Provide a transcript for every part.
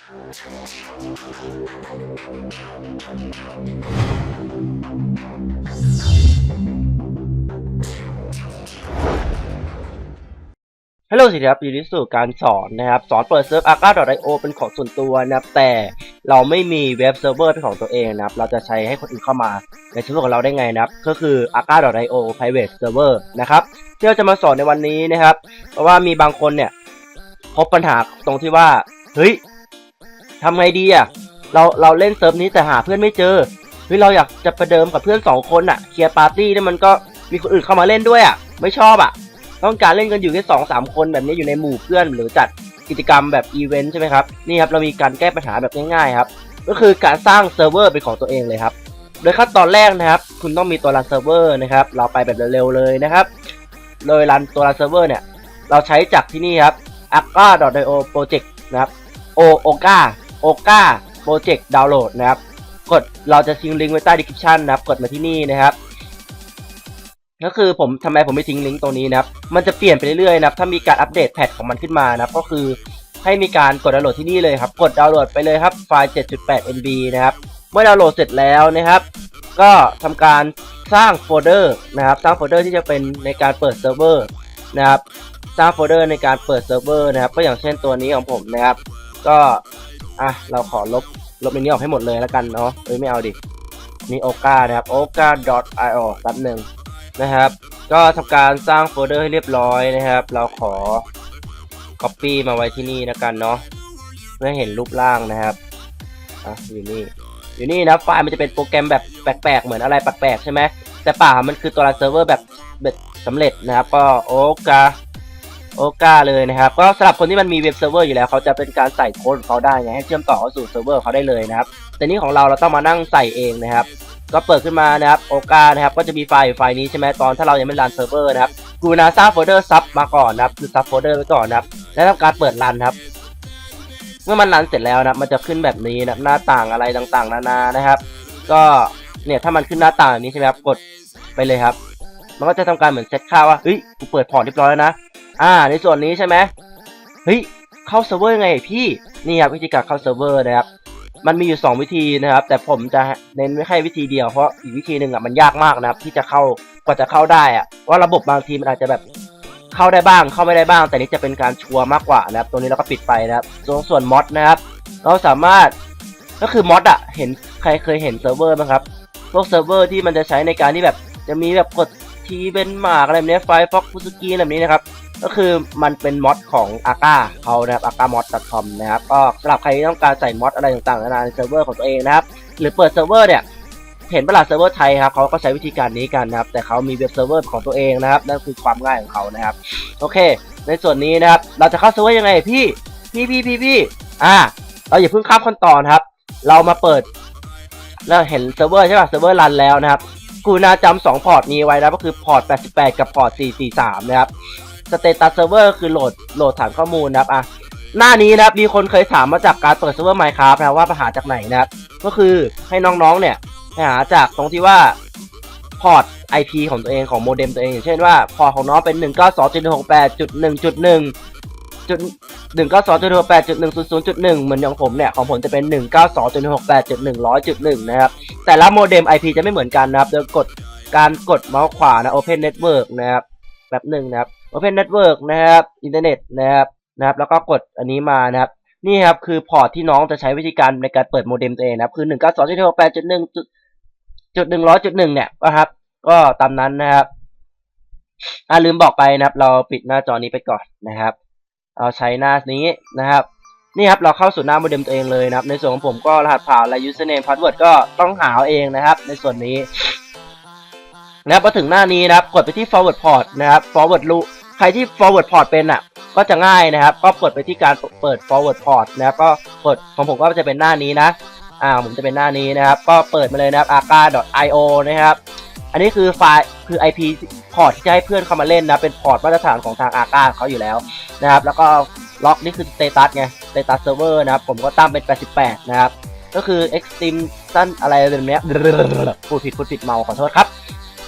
ฮัลโหลสวัสดีครับยินดีสู่การสอนนะครับ สอนเปิดเซิร์ฟ arca.io เป็นของส่วนตัวนะครับ แต่เราไม่มีเว็บเซิร์ฟเวอร์เป็นของตัวเองนะครับ เราจะใช้ให้คนอื่นเข้ามาในเซิร์ฟเวอร์ของเราได้ไงนะครับ ก็คือ arca.io private server นะครับที่เราจะมาสอนในวันนี้นะครับ เพราะว่ามีบางคนเนี่ย พบปัญหาตรงที่ว่า เฮ้ย ทำไงดีอะ เราเราเล่นเซิร์ฟนี้แต่หาเพื่อนไม่เจอเฮ้ยเราอยากจะประเดิมกับเพื่อนสองคนอะเคลียร์ปาร์ตี้เนี่ยมันก็มีคนอื่นเข้ามาเล่นด้วยอะ ไม่ชอบอะ ต้องการเล่นกันอยู่แค่สองสามคนแบบนี้อยู่ในหมู่เพื่อนหรือจัดกิจกรรมแบบอีเวนต์ใช่ไหมครับนี่ครับเรามีการแก้ปัญหาแบบง่ายๆครับก็คือการสร้างเซิร์ฟเวอร์เป็นของตัวเองเลยครับ โดยขั้นตอนแรกนะครับ คุณต้องมีตัวรันเซิร์ฟเวอร์นะครับ เราไปแบบเร็วๆเลยนะครับ โดยรันตัวรันเซิร์ฟเวอร์เนี่ย เราใช้จากที่นี่ครับ akka.io project นะครับ o oka oka project download นะครับ กดเราจะทิ้งลิงก์ไว้ใต้ description นะครับ กดมาที่นี่นะครับ ก็คือผมทำไมผมไม่ทิ้งลิงก์ตรงนี้นะครับ มันจะเปลี่ยนไปเรื่อยๆนะครับ ถ้ามีการอัปเดตแพทของมันขึ้นมานะครับ ก็คือให้มีการกดดาวน์โหลดที่นี่เลยครับ กดดาวน์โหลดไปเลยครับ ไฟล์ 7.8 MB นะครับ เมื่อดาวน์โหลดเสร็จแล้วนะครับ ก็ทำการสร้างโฟลเดอร์นะครับ สร้างโฟลเดอร์ที่จะเป็นในการเปิดเซิร์ฟเวอร์นะครับ สร้างโฟลเดอร์ในการเปิดเซิร์ฟเวอร์นะครับ ก็อย่างเช่นตัวนี้ของผมนะครับ ก็ อะเราขอลบลบในนี้ออกให้หมดเลยแล้วกันเนาะเอ้ยไม่เอาดินี่โอกานะครับ oka.io แป๊บหนึ่งนะครับ ก็ทำการสร้างโฟลเดอร์ให้เรียบร้อยนะครับ เราขอ copy มาไว้ที่นี่แล้วกันเนาะเพื่อเห็นรูปร่างนะครับอะอยู่นี่อยู่นี่นะไฟล์มันจะเป็นโปรแกรมแบบแปลกๆ เหมือนอะไรแปลกๆ ใช่ไหมแต่ป่ามันคือตัวเซิร์ฟเวอร์แบบแบบสำเร็จนะครับ ก็โอกา โอกาเลยนะครับ ก็สำหรับคนที่มันมีเว็บเซิร์ฟเวอร์อยู่แล้วเขาจะเป็นการใส่โค้ดของเขาได้ไงให้เชื่อมต่อเข้าสู่เซิร์ฟเวอร์เขาได้เลยนะครับ แต่นี่ของเราเราต้องมานั่งใส่เองนะครับ ก็เปิดขึ้นมานะครับโอกานะครับ ก็จะมีไฟล์ไฟล์นี้ใช่ไหมตอนถ้าเรายังไม่รันเซิร์ฟเวอร์นะครับกูนาสร้าโฟลเดอร์ซับมาก่อนนะครับ คือซับโฟลเดอร์ไว้ก่อนนะครับ แล้วทำการเปิดรันครับ เมื่อมันรันเสร็จแล้วนะมันจะขึ้นแบบนี้นะครับหน้าต่างอะไรต่างๆ นานานะครับ ก็เนี่ยถ้ามันขึ้นหน้าต่างแบบนี้ใช่ไหมครับกดไปเลยครับ มันก็จะทำการเหมือนเซตค่าว่าเฮ้ยกูเปิดพอร์ตเรียบร้อยแล้วนะ อ่า ในส่วนนี้ใช่ไหมเฮ้ยเข้าเซิร์ฟเวอร์ไงพี่นี่ครับวิธีการเข้าเซิร์ฟเวอร์นะครับมันมีอยู่ 2 วิธีนะครับ แต่ผมจะเน้นไม่ให้วิธีเดียวเพราะอีกวิธีหนึ่งอะมันยากมากนะครับ ที่จะเข้ากว่าจะเข้าได้อะว่าระบบบางทีมันอาจจะแบบเข้าได้บ้างเข้าไม่ได้บ้าง แต่นี่จะเป็นการชัวร์มากกว่านะครับ ตัวนี้เราก็ปิดไปนะครับส่วนส่วนมอดนะครับ เราสามารถก็คือมอดอะเห็นใครเคยเห็นเซิร์ฟเวอร์ไหมครับพวกเซิร์ฟเวอร์ที่มันจะใช้ในการที่แบบจะมีแบบกด ทีเป็นหมากอะไรแบบนี้ไฟฟ็อกฟูสกีแบบนี้นะครับ ก็คือมันเป็นมอดของ a k a เขานะครับ akamod.com นะครับก็สำหรับใครที่ต้องการใส่มอดอะไรต่างๆนานาในเซิร์ฟเวอร์ของตัวเองนะครับ หรือเปิดเซิร์ฟเวอร์เนี่ยเห็นประหลาดเซิร์ฟเวอร์ไทยครับเขาก็ใช้วิธีการนี้กันนะครับ แต่เขามีเว็บเซิร์ฟเวอร์ของตัวเองนะครับ นั่นคือความง่ายของเขานะครับ โอเค ในส่วนนี้นะครับ เราจะเข้าเซิร์ฟเวอร์ยังไงพี่ พี่พี่พี่พี่อ่า เราอย่าเพิ่งข้ามขั้นตอนครับ เรามาเปิดแล้วเห็นเซิร์ฟเวอร์ใช่ป่ะ เซิร์ฟเวอร์รันแล้วนะครับ กูนาจำสองพอร์ตนี้ไว้นะก็คือพอร์ต 88 กับพอร์ต 443 นะครับสเตตัสเซิร์ฟเวอร์คือโหลดโหลดฐานข้อมูลนะครับอะหน้านี้นะครับมีคนเคยถามมาจากการเปิดเซิร์ฟเวอร์ Minecraft นะว่าปัญหาจากไหนนะครับก็คือให้น้องๆเนี่ยไปหาจากตรงที่ว่าพอร์ต IP ของตัวเองของโมเด็มตัวเองอย่างเช่นว่าพอร์ตของน้องเป็น 192.168.1.1 จุดหนึ่งเก้าสองจุดหกแปดจุดหนึ่งศูนย์ศูนย์จุดหนึ่งเหมือนอย่างผมเนี่ยของผมจะเป็นหนึ่งเก้าสองจุดหกแปดจุดหนึ่งร้อยจุดหนึ่งนะครับแต่ละโมเด็ม IP จะไม่เหมือนกันนะครับโดยกดการกดเมาส์ขวานะ Open Network นะครับแบบหนึ่งนะครับ Open Network นะครับอินเทอร์เน็ตนะครับนะครับ แล้วก็กดอันนี้มานะครับนี่ครับคือพอร์ตที่น้องจะใช้วิธีการในการเปิดโมเด็มตัวเองนะครับคือหนึ่งเก้าสองจุดหกแปดจุดหนึ่งจุดหนึ่งร้อยจุดหนึ่งเนี่ยนะครับ ก็ตามนั้นนะครับอ่าลืมบอกไปนะครับ เราปิดหน้าจอนี้ไปก่อนนะครับ เอาใช้หน้านี้นะครับนี่ครับเราเข้าสู่หน้าโมเด็มตัวเองเลยนะครับ ในส่วนของผมก็รหัสผ่านและ username password ก็ต้องหาเอาเองนะครับ ในส่วนนี้นะครับพอถึงหน้านี้นะครับ กดไปที่ forward port นะครับ forward รูใครที่ forward port เป็นอะ ก็จะง่ายนะครับ ก็กดไปที่การเปิด forward port นะครับ ก็กดของผมก็จะเป็นหน้านี้นะอ่าผมจะเป็นหน้านี้นะครับ ก็เปิดมาเลยนะครับ arca.io นะครับ อันนี้คือไฟล์คือ IP พอร์ตที่จะให้เพื่อนเข้ามาเล่นนะ เป็นพอร์ตมาตรฐานของทาง arca เขาอยู่แล้วนะครับ แล้วก็ล็อกนี่คือ status ไง status server นะครับ ผมก็ตั้งเป็น 88 นะครับ ก็คือ extreme สั้นอะไรแบบเนี้ยพูดผิดพูดผิดเมาขอโทษครับ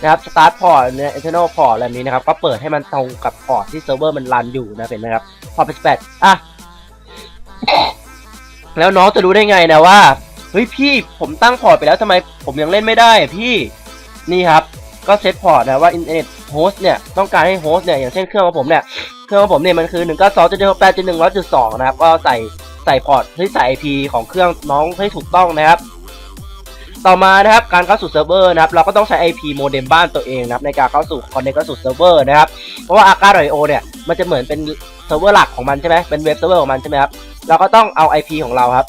นะครับ start port เนี่ย internal port อะไรนี้นะครับ ก็เปิดให้มันตรงกับพอร์ตที่เซิร์ฟเวอร์มันรันอยู่นะเห็นไหมครับ พอร์ต88อะแล้วน้องจะรู้ได้ไงนะว่าเฮ้ยพี่ผมตั้งพอร์ตไปแล้วทำไมผมยังเล่นไม่ได้พี่ นี่ครับ ก็เซตพอร์ตนะว่าอินเทอร์เน็ตโฮสต์เนี่ยต้องการให้โฮสต์เนี่ยอย่างเช่นเครื่องของผมเนี่ยเครื่องของผมเนี่ยมันคือ1 9 2 7 6 8 1 1 0 2นะครับก็ใส่ใส่พอร์ตที่ใส่ IP ของเครื่องน้องให้ถูกต้องนะครับ ต่อมานะครับการเข้าสู่เซิร์ฟเวอร์นะครับเราก็ต้องใช้ IP โมเด็มบ้านตัวเองนะครับในการเข้าสู่คอนเนคเข้าสู่เซิร์ฟเวอร์นะครับเพราะว่า a k a r i o เนี่ยมันจะเหมือนเป็นเซิร์ฟเวอร์หลักของมันใช่ไหมเป็นเว็บเซิร์ฟเวอร์ของมันใช่ไหมครับเราก็ต้องเอา IP ของเราครับ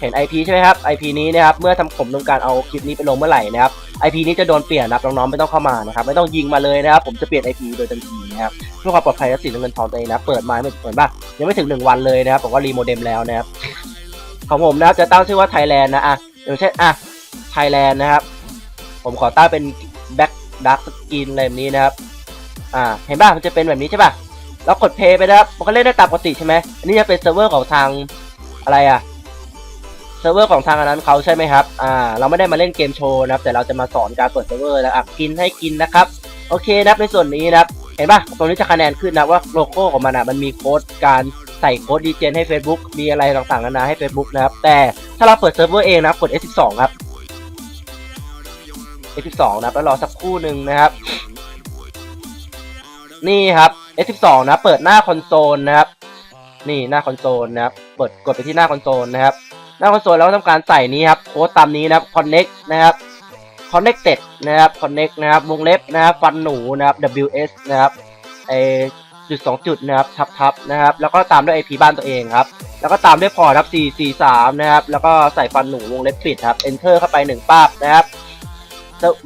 เห็น IP ใช่ไหมครับ IP นี้นะครับ เมื่อทำผมทำการเอาคลิปนี้ไปลงเมื่อไหร่นะครับ IP นี้จะโดนเปลี่ยนนะครับน้องๆไม่ต้องเข้ามานะครับไม่ต้องยิงมาเลยนะครับผมจะเปลี่ยน IP โดยทันทีนะครับเพื่อความปลอดภัยและสิทธิ์เงินทองตัวเองนะเปิดมาไม่เหมือนป่ะยังไม่ถึงหนึ่งวันเลยนะครับผมก็รีโมเด็มแล้วนะครับของผมนะครับจะตั้งชื่อว่าไทยแลนด์นะอะอย่างเช่นอะไทยแลนด์นะครับผมขอตั้งเป็นแบ็กดักสกินอะไรแบบนี้นะครับอ่าเห็นป่ะมันจะเป็นแบบนี้ใช่ป่ะแล้วกดเพย์ไปนะครับมันก็เล่นได้ตามปกติใช่ไหมอันนี้จะเป็นเซิร์ฟเวอร์ของทางอะไรอะ เซิร์ฟเวอร์ของทางอันนั้นเขาใช่ไหมครับ อ่า เราไม่ได้มาเล่นเกมโชว์นะครับ แต่เราจะมาสอนการเปิดเซิร์ฟเวอร์นะอะกินให้กินนะครับ โอเคนะครับในส่วนนี้นะครับ เห็นปะตรงนี้จะคะแนนขึ้นนะว่าโลโก้ของมันอะมันมีโค้ดการใส่โค้ดดีเจนให้ Facebook มีอะไรต่างๆนานาให้ Facebook นะครับ แต่ถ้าเราเปิดเซิร์ฟเวอร์เองนะครับกด F12 ครับ F12 นะครับแล้วรอสักครู่หนึ่งนะครับ นี่ครับ F12 นะเปิดหน้าคอนโซลนะครับ นี่หน้าคอนโซลนะครับ เปิดกดไปที่หน้าคอนโซลนะครับ หน้าคอนโซลแล้วก็ทำการใส่นี้ครับโค้ดตามนี้นะครับ connect นะครับ connected นะครับ connect นะครับ วงเล็บนะครับ ฟันหนูนะครับ ws นะครับไอจุดสองจุดนะครับ ทับทับนะครับ แล้วก็ตามด้วย IP บ้านตัวเองครับ แล้วก็ตามด้วยพอร์ตครับ 4 4 3 นะครับ แล้วก็ใส่ฟันหนูวงเล็บปิดครับ enter เข้าไปหนึ่งป้าบนะครับ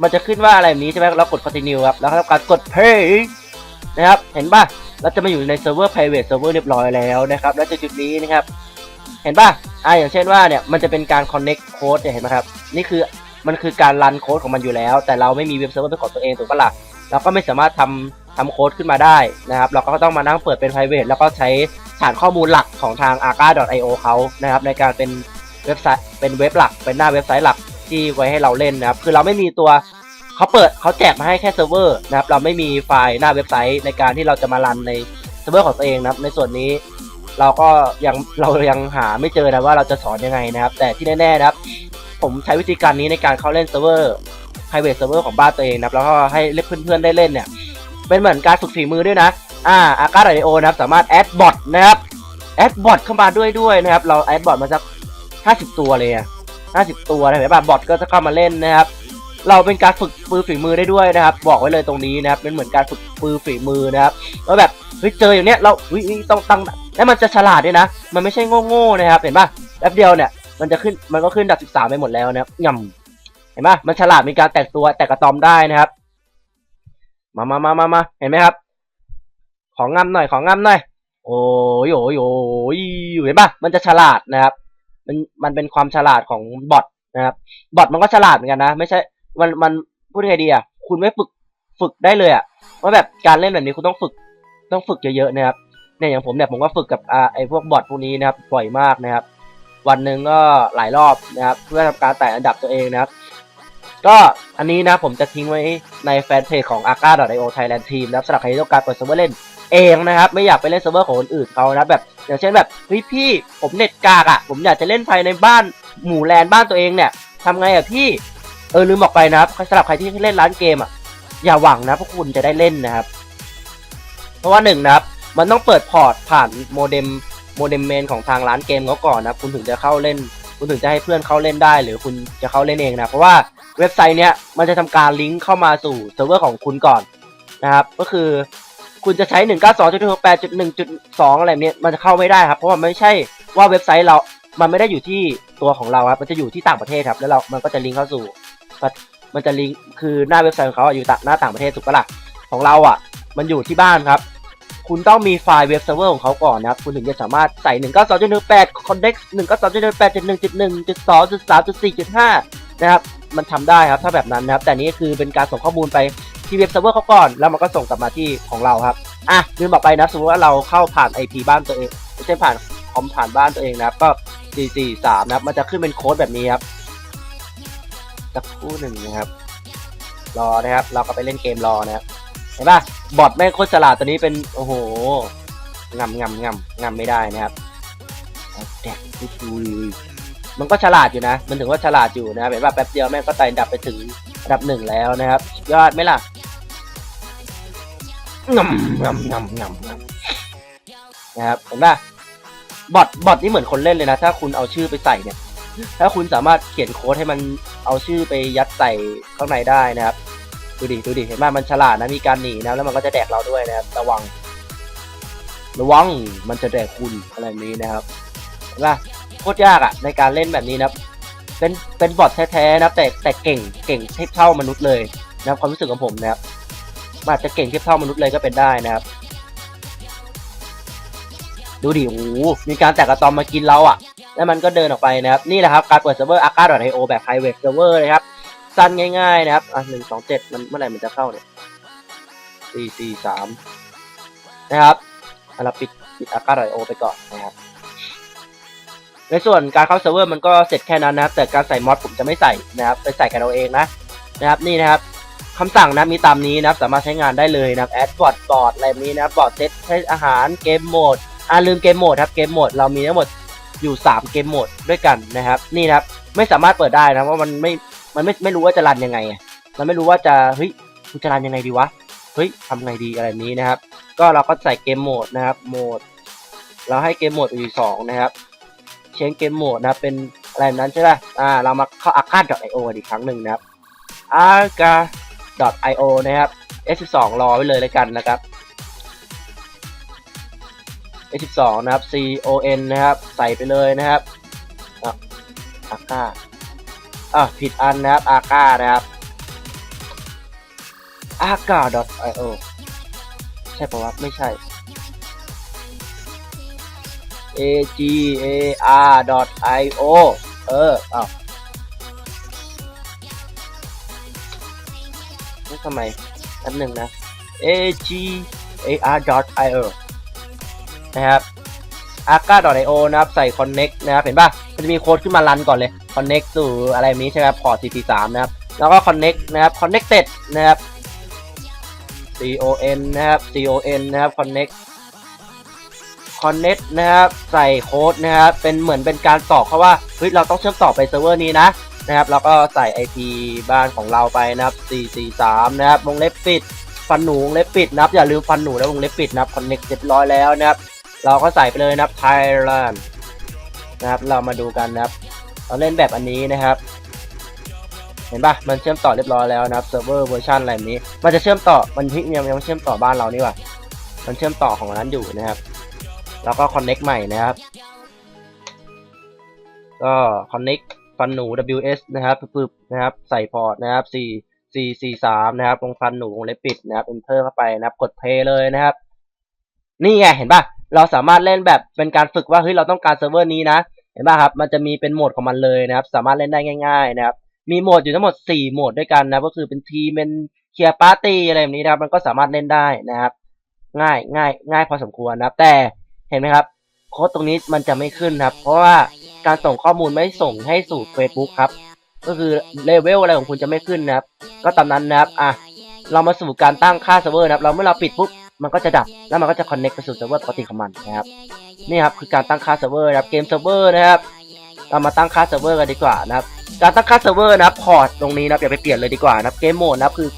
มันจะขึ้นว่าอะไรแบบนี้ใช่ไหมเรากด continue ครับ แล้วก็ทำการกด pay นะครับ เห็นป่ะเราจะมาอยู่ในเซิร์ฟเวอร์ private server เรียบร้อยแล้วนะครับ และจุดนี้นะครับ เห็นป่ะ อ่าอย่างเช่นว่าเนี่ยมันจะเป็นการ connect code เนี่ยเห็นไหมครับ นี่คือมันคือการรันโค้ดของมันอยู่แล้ว แต่เราไม่มีเว็บเซิร์ฟเวอร์เป็นของตัวเองถูกปะล่ะเราก็ไม่สามารถทำทำโค้ดขึ้นมาได้นะครับ เราก็ต้องมานั่งเปิดเป็น private แล้วก็ใช้ฐานข้อมูลหลักของทาง arca.io เขานะครับ ในการเป็นเว็บไซต์เป็นเว็บหลัก เป็นหน้าเว็บไซต์หลักที่ไว้ให้เราเล่นนะครับ คือเราไม่มีตัวเขาเปิดเขาแจกมาให้แค่เซิร์ฟเวอร์นะครับ เราไม่มีไฟล์หน้าเว็บไซต์ในการที่เราจะมารันในเซิร์ฟเวอร์ของตัวเองนะครับ ในส่วนนี้ เราก็ยังเรายังหาไม่เจอนะว่าเราจะสอนยังไงนะครับ แต่ที่แน่ๆนะครับ ผมใช้วิธีการนี้ในการเข้าเล่นเซิร์ฟเวอร์ private server ของบ้านตัวเองนะครับ แล้วก็ให้เพื่อนๆได้เล่นเนี่ย เป็นเหมือนการฝึกฝีมือด้วยนะ อ่าอาการไอโอนะครับ สามารถแอดบอทนะครับแอดบอทเข้ามาด้วยด้วยนะครับ เราแอดบอทมาสักห้าสิบตัวเลยอะห้าสิบตัวนะเห็นป่ะบอทก็จะเข้ามาเล่นนะครับ เราเป็นการฝึกมือฝีมือได้ด้วยนะครับ บอกไว้เลยตรงนี้นะครับเป็นเหมือนการฝึกมือฝีมือนะครับว่าแบบเฮ้ยเจออย่างเนี้ยเราเฮ้ยเฮ้ยต้องตั้ง แล้วมันจะฉลาดด้วยนะ มันไม่ใช่โง่ๆนะครับ เห็นป่ะแป๊บเดียวเนี่ย มันจะขึ้น มันก็ขึ้นดับสิบสามไปหมดแล้วนะครับย่ำเห็นป่ะ มันฉลาดมีการแตกตัวแตกกระตอมได้นะครับ มามามามามาเห็นไหมครับ ของงำหน่อย ของงำหน่อย โอ้ยโอ้ยโอ้ยเห็นป่ะ มันจะฉลาดนะครับ มัน มันเป็นความฉลาดของบอทนะครับ บอทมันก็ฉลาดเหมือนกันนะ ไม่ใช่ มัน มัน พูดยังไงดีอะ คุณไม่ฝึก ฝึกได้เลยอะ ว่าแบบการเล่นแบบนี้คุณต้องฝึก ต้องฝึกเยอะๆนะครับ เนี่ยอย่างผมเนี่ยผมก็ฝึกกับอ่าไอ้พวกบอทพวกนี้นะครับบ่อยมากนะครับ วันหนึ่งก็หลายรอบนะครับ เพื่อทำการไต่อันดับตัวเองนะครับ ก็อันนี้นะผมจะทิ้งไว้ในแฟนเพจของ a k a i o Thailand Team นะครับสำหรับใครที่ต้องการเปิดเซิร์ฟเวอร์เล่นเองนะครับ ไม่อยากไปเล่นเซิร์ฟเวอร์ของคนอื่นเขานะแบบอย่างเช่นแบบเฮ้ยพี่ผมเน็ตกากอะ่ะ ผมอยากจะเล่นภายในบ้านหมู่แลนบ้านตัวเองเนี่ยทำไงอะ่ะพี่เออลืมบอกไปนะครับสำหรับใครที่เล่นร้านเกมอะ่ะอย่าหวังนะพวกคุณจะได้เล่นนะครับ เพราะว่าหนึ่งนะครับ มันต้องเปิดพอร์ตผ่านโมเด็มโมเด็มเมนของทางร้านเกมเขาก่อนนะคุณถึงจะเข้าเล่น คุณถึงจะให้เพื่อนเข้าเล่นได้ หรือคุณจะเข้าเล่นเองนะเพราะว่าเว็บไซต์เนี้ยมันจะทำการลิงก์เข้ามาสู่เซิร์ฟเวอร์ของคุณก่อนนะครับก็คือคุณจะใช้ 192.168.1.2 อะไรเนี้ยมันจะเข้าไม่ได้ครับ เพราะว่าไม่ใช่ว่าเว็บไซต์เรา มันไม่ได้อยู่ที่ตัวของเราครับ มันจะอยู่ที่ต่างประเทศครับ แล้วเรา มันก็จะลิงก์เข้าสู่ มันจะลิงก์ คือหน้าเว็บไซต์ของเขาอะอยู่ต่างหน้าต่างประเทศถูกปะล่ะ ของเราอะ มันอยู่ที่บ้านครับ คุณต้องมีไฟล์เว็บเซิร์ฟเวอร์ของเขาก่อนนะครับ คุณถึงจะสามารถใส่ 1 9 2 1 8 context 192.168.1.1.2.3.4.5นะครับ มันทำได้ครับ ถ้าแบบนั้นนะครับ แต่นี้คือเป็นการส่งข้อมูลไปที่เว็บเซิร์ฟเวอร์เขาก่อน แล้วมันก็ส่งกลับมาที่ของเราครับ อะลืมบอกไปนะสมมติว่าเราเข้าผ่าน IP บ้านตัวเองไม่ใช่ผ่านคอมผ่านบ้านตัวเองนะครับ ก็ 443 นะครับ มันจะขึ้นเป็นโค้ดแบบนี้ครับสักครู่หนึ่งนะครับ รอนะครับ เราก็ไปเล่นเกมรอนะครับ เห็นป่ะบอทแม่งโคตรฉลาดตัวนี้เป็นโอ้โหงำงำงำงำไม่ได้นะครับแดกดูมันก็ฉลาดอยู่นะ มันถึงว่าฉลาดอยู่นะเห็นว่าแป๊บเดียวแม่งก็ไต่ดับไปถึงดับหนึ่งแล้วนะครับ ยอดไหมล่ะงำงำงำงำงำนะครับเห็นป่ะบอทบอทนี่เหมือนคนเล่นเลยนะ ถ้าคุณเอาชื่อไปใส่เนี่ย ถ้าคุณสามารถเขียนโค้ดให้มันเอาชื่อไปยัดใส่ข้างในได้นะครับ ดูดิดูดิเห็นไหมมันฉลาดนะมีการหนีนะแล้วมันก็จะแดกเราด้วยนะครับระวัง ระวังมันจะแดกคุณอะไรแบบนี้นะครับเห็นปะโคตรยากอะในการเล่นแบบนี้นะครับ เป็นเป็นบอทแท้ๆนะครับแต่แต่เก่งเก่งเทียบเท่ามนุษย์เลยนะครับความรู้สึกของผมนะครับอาจจะเก่งเทียบเท่ามนุษย์เลยก็เป็นได้นะครับ ดูดิโอ้มีการแตกกระตอมมากินเราอะแล้วมันก็เดินออกไปนะครับ นี่แหละครับ การเปิดเซิร์ฟเวอร์ a k a i o แบบ private server นะครับ สั้นง่ายๆนะครับ อะหนึ่งสองเจ็ดมันเมื่อไหร่มันจะเข้าเนี่ยสี่สี่สามนะครับเราปิดปิด a k a i o ไปก่อนนะครับ ในส่วนการเข้าเซิร์ฟเวอร์มันก็เสร็จแค่นั้นนะครับ แต่การใส่มอดผมจะไม่ใส่นะครับ ไปใส่กันเอาเองนะนะครับนี่นะครับคำสั่งนะมีตามนี้นะครับ สามารถใช้งานได้เลยนะครับแอดบอร์ดบอร์ดอะไรนี้นะครับบอร์ดเซตใช้อาหารเกมโหมดอ่าลืมเกมโหมดครับเกมโหมดเรามีทั้งหมดอยู่ 3 เกมโหมดด้วยกันนะครับ นี่นะครับไม่สามารถเปิดได้นะเพราะมันไม่ มันไม่ไม่รู้ว่าจะรันยังไงอะมันไม่รู้ว่าจะเฮ้ยกูจะรันยังไงดีวะเฮ้ยทำไงดีอะไรนี้นะครับ ก็เราก็ใส่เกมโหมดนะครับโหมด เราให้เกมโหมดอยู่สองนะครับเชนเกมโหมดนะเป็นอะไรแบบนั้นใช่ไหมอ่าเรามาเข้า a r c a d io อีกครั้งหนึ่งนะครับ a r c a io นะครับ S12 รอไว้เลยแล้วกันนะครับ S12 นะครับ CON นะครับ ใส่ไปเลยนะครับอะ a r c a อะผิดอันนะครับ a r c a นะครับอ a r c a io ใช่ปะวะไม่ใช่ a g a r i o เอออ้าวนี่ทำไมอันหนึ่งนะ a g a r i o นะครับ a r c a io นะครับใส่ connect นะครับเห็นป่ะมันจะมีโค้ดขึ้นมารันก่อนเลย connect สู่อะไรนี้ใช่ไหมครับพอร์ต CP3 นะครับแล้วก็ connect นะครับ connected นะครับ con นะครับ con นะครับ connect connect นะครับใส่โค้ดนะครับเป็นเหมือนเป็นการตอกเขาว่าเฮ้ยเราต้องเชื่อมต่อไปเซิร์ฟเวอร์นี้นะนะครับแล้วก็ใส่ IP บ้านของเราไปนะครับ 443 นะครับวงเล็บปิดฟันหนูวงเล็บปิดนะครับอย่าลืมฟันหนูและวงเล็บปิดนะครับ connect เรียบร้อยแล้วนะครับ เราก็ใส่ไปเลยนะครับ Thailand นะครับ เรามาดูกันนะครับ เราเล่นแบบอันนี้นะครับ เห็นปะมันเชื่อมต่อเรียบร้อยแล้วนะครับเซิร์ฟเวอร์เวอร์ชันอะไรนี้ มันจะเชื่อมต่อมันที่ยังยังเชื่อมต่อบ้านเรานี่ว่ามันเชื่อมต่อของร้านอยู่นะครับแล้วก็ connect ใหม่นะครับ ก็ connect ฟันหนู WS นะครับปึ๊บนะครับ ใส่พอร์ตนะครับ4 4 4 3นะครับตรงฟันหนูวงเล็บปิดนะครับ enter เข้าไปนะครับ กด play เลยนะครับ นี่ไงเห็นปะ เราสามารถเล่นแบบเป็นการฝึกว่าเฮ้ยเราต้องการเซิร์ฟเวอร์นี้นะเห็นป่ะครับมันจะมีเป็นโหมดของมันเลยนะครับ สามารถเล่นได้ง่าย ๆ นะครับ มีโหมดอยู่ทั้งหมด 4 โหมดด้วยกันนะก็คือเป็นทีมเป็นเคลียร์ปาร์ตี้อะไรแบบนี้นะครับ มันก็สามารถเล่นได้นะครับ ง่ายง่ายง่ายพอสมควรนะครับ แต่เห็นไหมครับโค้ดตรงนี้มันจะไม่ขึ้นครับ เพราะว่าการส่งข้อมูลไม่ส่งให้สู่ Facebook ครับ ก็คือเลเวลอะไรของคุณจะไม่ขึ้นนะครับ ก็ตามนั้นนะครับอะเรามาสู่การตั้งค่าเซิร์ฟเวอร์นะครับ เราเมื่อเราปิดปุ๊บ มันก็จะดับแล้วมันก็จะคอนเน็กไปสู่เซิร์ฟเวอร์ปกติของมันนะครับนี่ครับคือการตั้งค่าเซิร์ฟเวอร์นะครับเกมเซิร์ฟเวอร์นะครับเรามาตั้งค่าเซิร์ฟเวอร์กันดีกว่านะครับการตั้งค่าเซิร์ฟเวอร์นะครับพอร์ตตรงนี้นะครับอย่าไปเปลี่ยนเลยดีกว่านะครับเกมโหมดนะครับคือ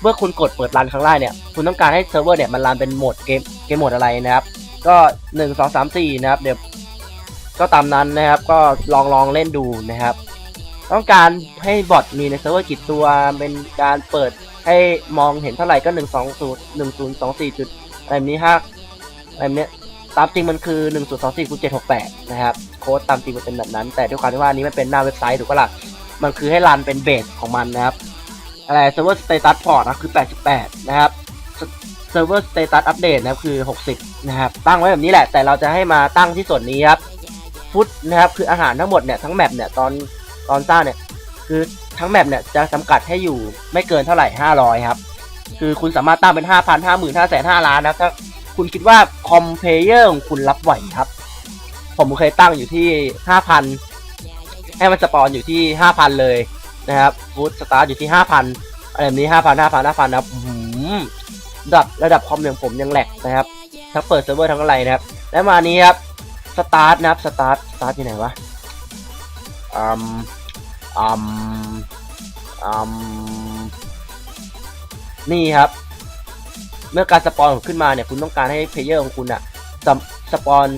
เมื่อคุณกดเปิดรันครั้งแรกเนี่ยคุณต้องการให้เซิร์ฟเวอร์เนี่ยมันรันเป็นโหมดเกมเกมโหมดอะไรนะครับก็หนึ่งสองสามสี่นะครับเดี๋ยวก็ตามนั้นนะครับก็ลองลองเล่นดูนะครับ ต้องการให้บอทมีในเซิร์ฟเวอร์กี่ตัวเป็นการเปิด ให้มองเห็นเท่าไหร่ก็หนึ่งสองศูนย์หนึ่งศูนย์สองสี่จุดอะไรแบบนี้ฮะอะไรแบบเนี้ยตามจริงมันคือ1 0 2 4คูณ768นะครับโค้ดตามจริงมันเป็นแบบนั้น แต่ด้วยความที่ว่านี้มันเป็นหน้าเว็บไซต์ถูกปะล่ะมันคือให้รันเป็นเบสของมันนะครับอะไรเซิร์ฟเวอร์สเตตัสพอร์ตนะคือ88นะครับเซิร์ฟเวอร์สเตตัสอัปเดตนะครับคือ60นะครับตั้งไว้แบบนี้แหละแต่เราจะให้มาตั้งที่ส่วนนี้ครับฟุตนะครับคืออาหารทั้งหมดเนี่ยทั้งแมปเนี่ยตอนตอนสร้างเนี่ยคือ ทั้งแมปเนี่ยจะจำกัดให้อยู่ไม่เกินเท่าไหร่ 500 ครับ คือคุณสามารถตั้งเป็น 5,000 50,000 500,000 5ล้านนะถ้าคุณคิดว่าคอมเพลเยอร์ของคุณรับไหวครับ ผมเคยตั้งอยู่ที่ 5,000 ให้มันสปอนอยู่ที่ 5,000 เลยนะครับฟูดสตาร์ทอยู่ที่ 5,000 อะไรแบบนี้ 5,000 5,000 5,000นะครับอื้อหือระดับระดับคอมอย่างผมยังแหลกนะครับ ทั้งเปิดเซิร์ฟเวอร์ทั้งอะไรนะครับ และมานี้ครับสตาร์ทนะครับสตาร์ทสตาร์ทที่ไหนวะอืม อืมอืมนี่ครับ เมื่อการสปอนขึ้นมาเนี่ยคุณต้องการให้เพลเยอร์ของคุณอะสปสปอน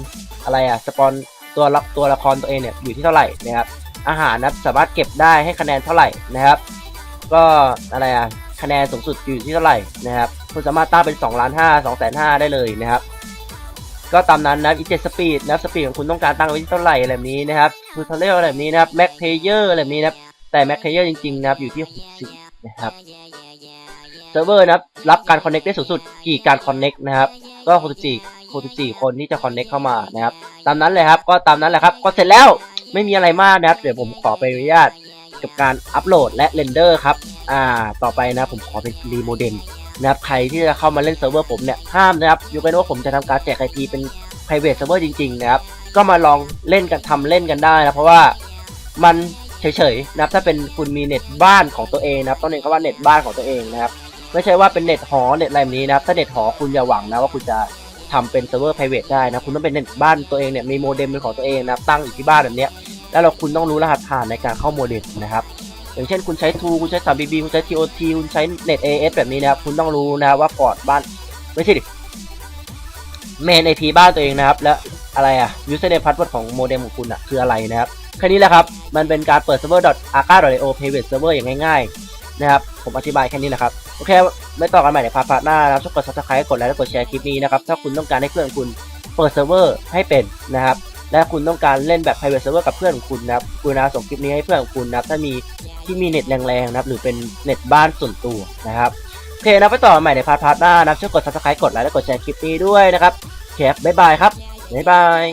อะไรอะสปอนตัวละตัวละครตัวเองเนี่ยอยู่ที่เท่าไหร่นะครับอาหารนะสามารถเก็บได้ให้คะแนนเท่าไหร่นะครับ ก็อะไรอะคะแนนสูงสุดอยู่ที่เท่าไหร่นะครับคุณสามารถตั้งเป็น2ล้านห้า2แสนห้าได้เลยนะครับ ก็ตามนั้นนะอีเจสปีดนับสปีดของคุณต้องการตั้งไว้ที่เท่าไหร่อะไรแบบนี้นะครับทูทอเรียลอะไรแบบนี้นะครับแม็กเพเยอร์อะไรแบบนี้นะครับแต่แม็กเพเยอร์จริงๆนะครับอยู่ที่ 60 นะครับเซิร์ฟเวอร์นะครับรับการคอนเน็กได้สูงสุดกี่การคอนเน็กนะครับก็ 64 64 คนที่จะคอนเน็กเข้ามานะครับตามนั้นเลยครับก็ตามนั้นแหละครับก็เสร็จแล้วไม่มีอะไรมากนะครับเดี๋ยวผมขอไปอนุญาตกับการอัปโหลดและเรนเดอร์ครับอ่าต่อไปนะผมขอเป็นรีโมเดล นะครับใครที่จะเข้ามาเล่นเซิร์ฟเวอร์ผมเนี่ยห้ามนะครับยกเว้นว่าผมจะทำการแจกไอพีเป็น private server จริงๆนะครับก็มาลองเล่นกันทำเล่นกันได้นะเพราะว่ามันเฉยๆนะครับถ้าเป็นคุณมีเน็ตบ้านของตัวเองนะครับต้องเน้นคำว่าเน็ตบ้านของตัวเองนะครับไม่ใช่ว่าเป็นเน็ตหอเน็ตอะไรแบบนี้นะครับถ้าเน็ตหอคุณอย่าหวังนะว่าคุณจะทำเป็นเซิร์ฟเวอร์ private ได้นะคุณต้องเป็นเน็ตบ้านตัวเองเนี่ยมีโมเด็มเป็นของตัวเองนะครับตั้งอยู่ที่บ้านแบบเนี้ยแล้วเราคุณต้องรู้รหัสผ่านในการเข้าโมเด็มนะครับ อย่างเช่นคุณใช้ t ูคุณใช้ 3BB คุณใช้ TOT คุณใช้ Net AS แบบนี้นะครับ คุณต้องรู้นะว่าพอร์ตบ้าน ไม่ใช่ดิเมน IP บ้านตัวเองนะครับ และอะไรอะ username password ของโมเด็มของคุณอะคืออะไรนะครับแค่นี้แหละครับ มันเป็นการเปิด server arca.io private server อย่างง่ายๆ นะครับ ผมอธิบายแค่นี้แหละครับ โอเค ไม่ต่อกันใหม่ในพาร์ทหน้านะครับช่วยกด subscribe กดไลค์และกดแชร์คลิปนี้นะครับ ถ้าคุณต้องการให้เพื่อนคุณเปิดเซิร์ฟเวอร์ให้เป็นนะครับ และคุณต้องการเล่นแบบ private server กับเพื่อนของคุณนะครับคุณนะส่งคลิปนี้ให้เพื่อนของคุณนะครับถ้ามีที่มีเน็ตแรงๆนะครับหรือเป็นเน็ตบ้านส่วนตัวนะครับโอเคนะไปต่อใหม่ในพาร์ทพาร์ทหน้านะครับช่วยกด subscribe กดไลค์และกดแชร์คลิปนี้ด้วยนะครับเคครับบ๊ายบายครับบ๊ายบาย